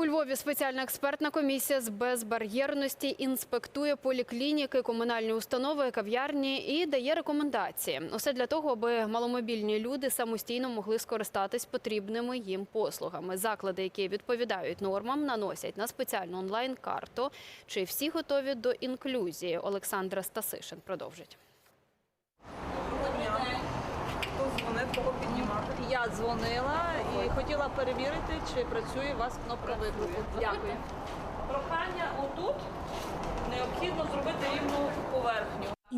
У Львові спеціальна експертна комісія з безбар'єрності інспектує поліклініки, комунальні установи, кав'ярні і дає рекомендації. Усе для того, аби маломобільні люди самостійно могли скористатись потрібними їм послугами. Заклади, які відповідають нормам, наносять на спеціальну онлайн-карту. Чи всі готові до інклюзії? Олександра Стасишин продовжить. Хто дзвонив, кого піднімати? Я дзвонила і хотіла перевірити, чи працює у вас кнопка виклику. Дякую. Прохання отут поверхню.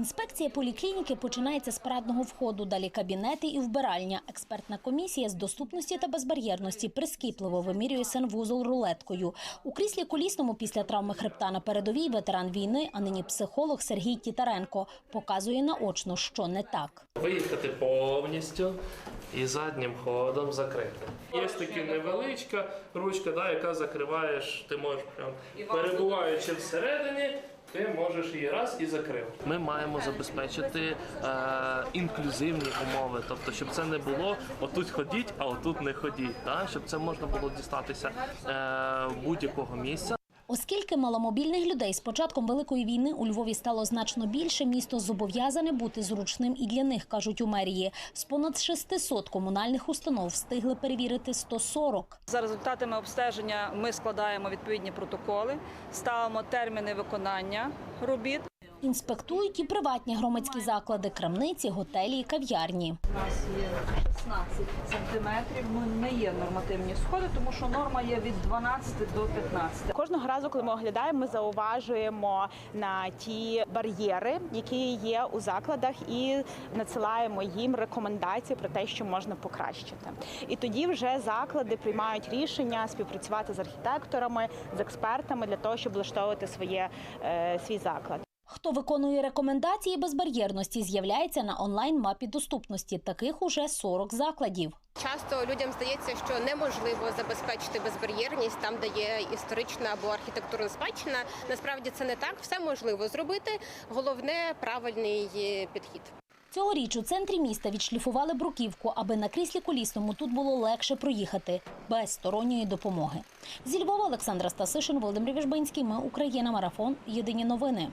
Інспекція поліклініки починається з парадного входу, далі кабінети і вбиральня. Експертна комісія з доступності та безбар'єрності прискіпливо вимірює санвузол рулеткою. У кріслі колісному після травми хребта на передовій ветеран війни, а нині психолог Сергій Тітаренко показує наочно, що не так. Виїхати повністю і заднім ходом закрити. Є така невеличка ручка, да, яка закриваєш, ти можеш прям перебуваючи всередині. Ти можеш її раз і закрив. Ми маємо забезпечити е, інклюзивні умови, тобто, щоб це не було отут ходіть, а отут не ходіть. Та? Щоб це можна було дістатися е, будь-якого місця. Оскільки маломобільних людей з початком великої війни у Львові стало значно більше, місто зобов'язане бути зручним і для них, кажуть у мерії. З понад 600 комунальних установ встигли перевірити 140. За результатами обстеження ми складаємо відповідні протоколи, ставимо терміни виконання робіт. Інспектують і приватні громадські заклади, крамниці, готелі і кав'ярні. У нас є 16 сантиметрів. Ну не є нормативні сходи, тому що норма є від 12 до 15. Кожного разу, коли ми оглядаємо, ми зауважуємо на ті бар'єри, які є у закладах, і надсилаємо їм рекомендації про те, що можна покращити. І тоді вже заклади приймають рішення співпрацювати з архітекторами, з експертами для того, щоб влаштовувати своє е, свій заклад. Хто виконує рекомендації безбар'єрності, з'являється на онлайн-мапі доступності. Таких уже 40 закладів. Часто людям здається, що неможливо забезпечити безбар'єрність там, де є історична або архітектурна спадщина. Насправді це не так. Все можливо зробити. Головне правильний е, підхід. Цьогоріч у центрі міста відшліфували бруківку, аби на кріслі колісному тут було легше проїхати без сторонньої допомоги. Зі Львова Олександра Стасишин, Володимир Віжбинський. Ми Україна. Марафон. Єдині новини.